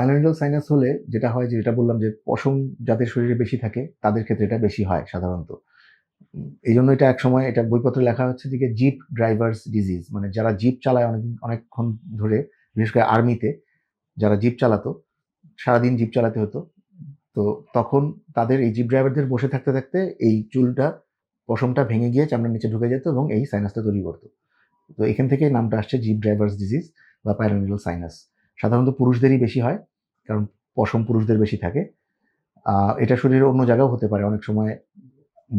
Spinal sinus হলে যেটা হয় যেটা বললাম যে, পশম যাদের শরীরে বেশি থাকে, তাদের ক্ষেত্রে এটা বেশি হয় সাধারণত। এই জন্য এটা একসময় এটা বইপত্রে লেখা হচ্ছে যে, জিপ ড্রাইভার্স ডিজিজ মানে যারা জিপ চালায় অনেক, অনেকক্ষণ ধরে, বিশেষ করে আর্মিতে, যারা জিপ চালাতো, সারাদিন জিপ চালাতে হতো, তো তখন তাদের এই জিপ ড্রাইভারদের বসে থাকতে থাকতে এই চুলটা, পশমটা ভেঙে গিয়ে চামড়ার নিচে ঢুকে যেত এবং এই সাইনাসটা তৈরি করতো। তো এখান থেকে নামটা আসছে জিপ ড্রাইভার্স ডিজিজ বা প্যারানিডাল সাইনাস সাধারণত পুরুষদেরই বেশি হয় কারণ পশম পুরুষদের বেশি থাকে। এটা শরীরের অন্য জায়গাও হতে পারে। অনেক সময়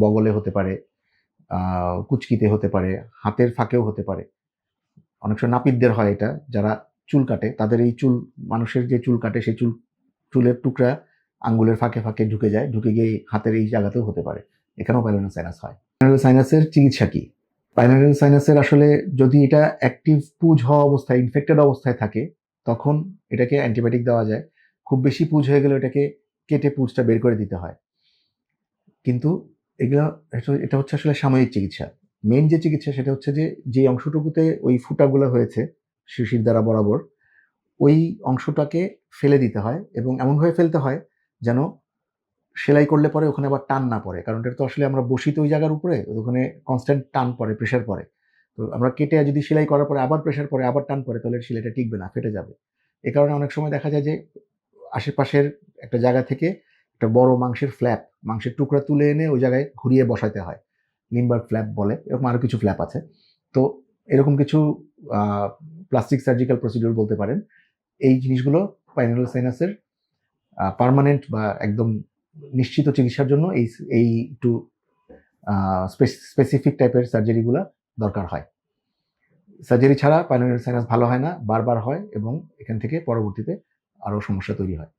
বগলে হতে পারে কুচকিতে হতে পারে, হাতের ফাঁকেও হতে পারে। অনেক সময় নাপিতদের হয় এটা। যারা চুল কাটে, তাদের এই চুল, মানুষের যে চুল কাটে, সেই চুল, চুলের টুকরা আঙ্গুলের ফাঁকে ফাঁকে ঢুকে যায়। ঢুকে গিয়ে হাতের এই জায়গাতেও হতে পারে। এখানেও পাইলোনাল সাইনাস হয়। পাইলোনাল সাইনাসের চিকিৎসা কি? পাইলোনাল সাইনাসের আসলে যদি এটা অ্যাক্টিভ পুজ হওয়া অবস্থায় ইনফেক্টেড অবস্থায় থাকে, তখন এটাকে অ্যান্টিবায়োটিক দেওয়া যায়। খুব বেশি পুজ হয়ে গেলে এটাকে কেটে পুজটা বের করে দিতে হয়। কিন্তু এগুলো এটা- হচ্ছে আসলে সাময়িক চিকিৎসা। মেন যে চিকিৎসা সেটা হচ্ছে যে যে অংশটুকুতে ওই ফুটাগুলো হয়েছে, শিশির দ্বারা বরাবর, ওই অংশটাকে ফেলে দিতে হয় এবং এমনভাবে ফেলতে হয় যেন সেলাই করলে পরে ওখানে আবার টান না পড়ে। কারণ এটা তো আসলে আমরা বসি তো ওই জায়গার উপরে, ওখানে কনস্ট্যান্ট টান পড়ে প্রেশার পড়ে। তো আমরা কেটে যদি সেলাই করার পরে আবার প্রেশার পড়ে, আবার টান পড়ে, তাহলে সেলাইটা টিকবে না, ফেটে যাবে। এ কারণে অনেক সময় দেখা যায় যে আশেপাশের একটা জায়গা থেকে একটা বড় মাংসের ফ্ল্যাপ মাংসের টুকরা তুলে এনে ওই জায়গায় ঘুরিয়ে বসাতে হয়। লিম্বার ফ্ল্যাপ বলে, এরকম আরও কিছু ফ্ল্যাপ আছে। তো এরকম কিছু প্লাস্টিক সার্জিক্যাল প্রসিডিউর বলতে পারেন। এই জিনিসগুলো পাইনাল সাইনাসের পার্মানেন্ট বা একদম নিশ্চিত চিকিৎসার জন্য এই এই একটু স্পেসিফিক টাইপের সার্জারিগুলো দরকার হয়। সার্জারি ছাড়া পাইনাল সাইনাস ভালো হয় না, বারবার হয় এবং এখান থেকে পরবর্তীতে আরও সমস্যা তৈরি হয়।